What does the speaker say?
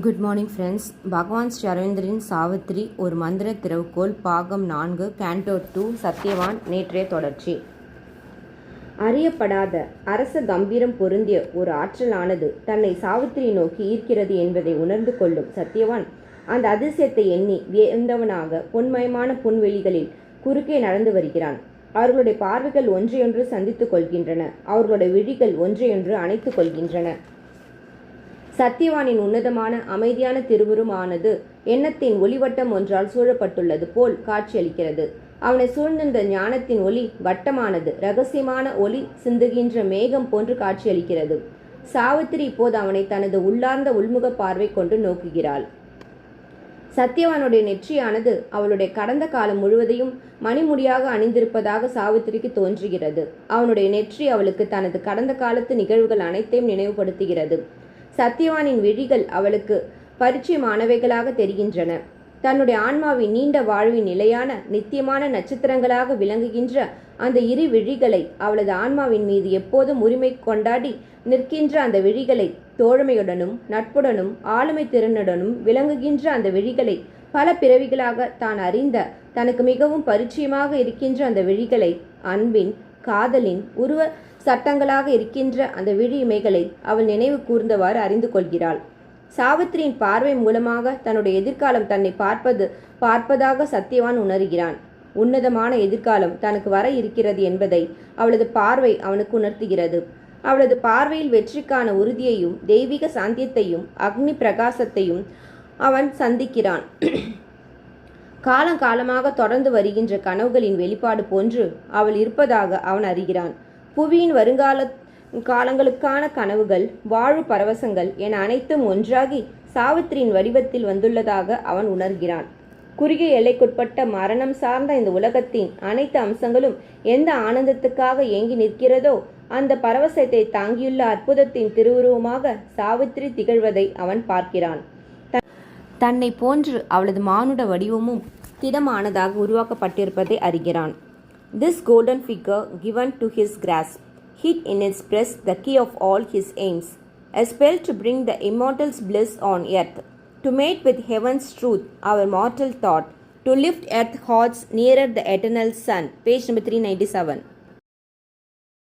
Good morning friends பகவான் ஸ்ரீ அரவிந்தரின் சாவித்ரி ஒரு மந்திர திறவுகோல் பாகம் நான்கு கேண்டோ டூ சத்யவான் நேற்றைய தொடர்ச்சி. அறியப்படாத அரச கம்பீரம் பொருந்திய ஒரு ஆற்றலானது தன்னை சாவித்திரி நோக்கி ஈர்க்கிறது என்பதை உணர்ந்து கொள்ளும் சத்யவான். அந்த அதிசயத்தை எண்ணி வியந்தவனாக பொன்மயமான புன்வெளிகளில் குறுக்கே நடந்து வருகிறான். அவர்களுடைய பார்வைகள் ஒன்றையொன்று சந்தித்துக் கொள்கின்றன. அவர்களுடைய விழிகள் ஒன்றையொன்று அணைத்துக் கொள்கின்றன. சத்தியவானின் உன்னதமான அமைதியான திருவுருமானது எண்ணத்தின் ஒளிவட்டம் ஒன்றால் சூழப்பட்டுள்ளது போல் காட்சியளிக்கிறது. அவனை சூழ்ந்திருந்த ஞானத்தின் ஒளி வட்டமானது ரகசியமான ஒளி சிந்துகின்ற மேகம் போன்று காட்சியளிக்கிறது. சாவித்திரி இப்போது அவனை தனது உள்ளார்ந்த உள்முக பார்வை கொண்டு நோக்குகிறாள். சத்யவானுடைய நெற்றியானது அவளுடைய கடந்த காலம் முழுவதையும் மணிமுடியாக அணிந்திருப்பதாக சாவித்திரிக்கு தோன்றுகிறது. அவனுடைய நெற்றி அவளுக்கு தனது கடந்த காலத்து நிகழ்வுகள் அனைத்தையும் நினைவுபடுத்துகிறது. சத்யவானின் விழிகள் அவளுக்கு பரிச்சயமானவைகளாக தெரிகின்றன. தன்னுடைய ஆன்மாவின் நீண்ட வாழ்வின் நிலையான நித்தியமான நட்சத்திரங்களாக விளங்குகின்ற அந்த இரு விழிகளை அவளது ஆன்மாவின் மீது எப்போதும் உரிமை கொண்டாடி நிற்கின்ற அந்த விழிகளை தோழமையுடனும் நட்புடனும் ஆளுமை திறனுடனும் விளங்குகின்ற அந்த விழிகளை பல பிறவிகளாக தான் அறிந்த தனக்கு மிகவும் பரிச்சயமாக இருக்கின்ற அந்த விழிகளை அன்பின் காதலின் உருவ சட்டங்களாக இருக்கின்ற அந்த விழிமைகளை அவள் நினைவு கூர்ந்தவாறு அறிந்து கொள்கிறாள். சாவித்திரியின் பார்வை மூலமாக தன்னுடைய எதிர்காலம் தன்னை பார்ப்பது பார்ப்பதாக சத்தியவான் உணர்கிறான். உன்னதமான எதிர்காலம் தனக்கு வர இருக்கிறது என்பதை அவளது பார்வை அவனுக்கு உணர்த்துகிறது. அவளது பார்வையில் வெற்றிக்கான உறுதியையும் தெய்வீக சாந்தியத்தையும் அக்னி பிரகாசத்தையும் அவன் சந்திக்கிறான். காலங்காலமாக தொடர்ந்து வருகின்ற கனவுகளின் வெளிப்பாடு போன்று அவள் இருப்பதாக அவன் அறிகிறான். புவியின் வருங்கால காலங்களுக்கான கனவுகள் வாழ்வு பரவசங்கள் என அனைத்தும் ஒன்றாகி சாவித்திரியின் வடிவத்தில் வந்துள்ளதாக அவன் உணர்கிறான். குறுகிய எல்லைக்குட்பட்ட மரணம் சார்ந்த இந்த உலகத்தின் அனைத்து அம்சங்களும் எந்த ஆனந்தத்துக்காக ஏங்கி நிற்கிறதோ அந்த பரவசத்தை தாங்கியுள்ள அற்புதத்தின் திருவுருவமாக சாவித்திரி திகழ்வதை அவன் பார்க்கிறான். தன்னை போன்று அவளது மானுட வடிவமும் திடமானதாக உருவாக்கப்பட்டிருப்பதை அறிகிறான். This golden figure given to his grasp hid in its breast the key of all his aims, a spell to bring the immortal's bliss on earth, to mate with heaven's truth our mortal thought, to lift earth hearts nearer the eternal sun. Page number 397.